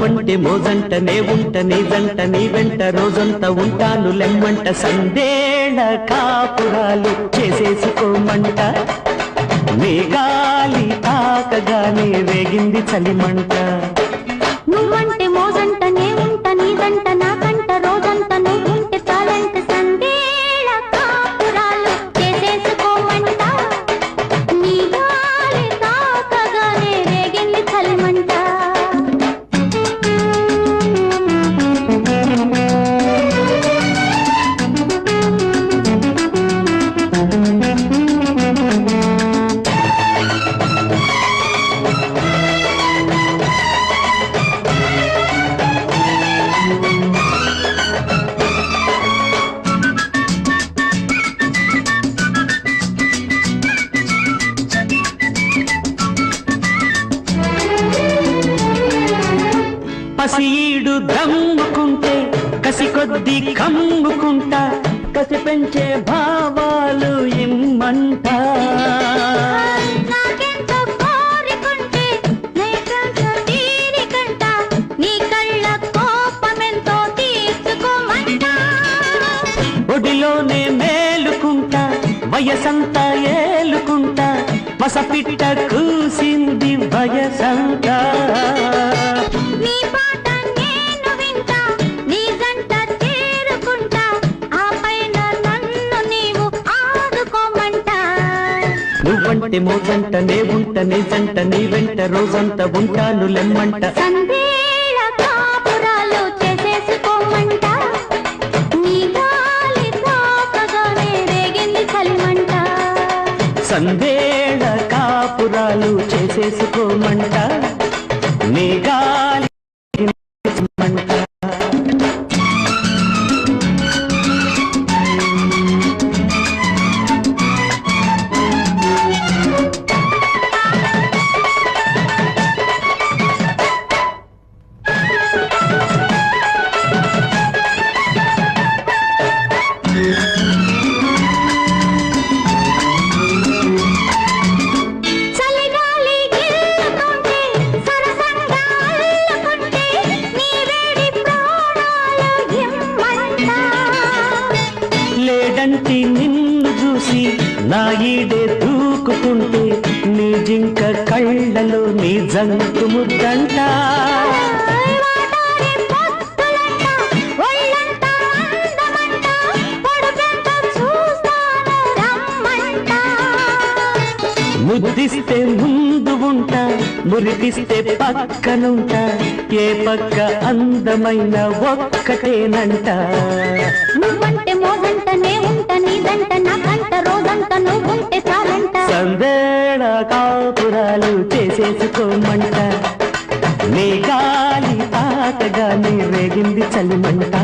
నువ్వంటే మోజంట నే ఉంట నీదంట నీ వెంట రోజంతా ఉంటాను లెమ్మంట. సందేళ కాపురాలు చేసేసుకోమంట. నీ గాలి తాకగానే వేగింది చలిమంట. పసియీడు దమ్ముకుంటే కసి కొద్ది కమ్ముకుంటా కసి పెంచే భావాలు ఇమ్మంట. ఒడిలోనే మేలుకుంటా వయసంతా ఏలుకుంటా మసపిట్ట కూసింది వయసంతా. నువ్వంటే మోజంట నే ఉంట నిజంట నీ వెంట రోజంతా ఉంటాను లెమ్మంట. సందేళ కాపురాలు చేసేసుకోమంట. లేడంటి నిన్ను చూసి నా ఈడే దూకుతుంటే నీ జింక కళ్ళలో నీ జంకు ముద్దంట. ముద్దిస్తే ముందు ఉంటా మురిపిస్తే పక్కనుంటా ఏ పక్క అందమైన ఒక్కటేనంట. నువ్వంటే మోజంట చేసేసుకోమంట నీ గాలి తాకగా నీ రేగింది చలిమంట.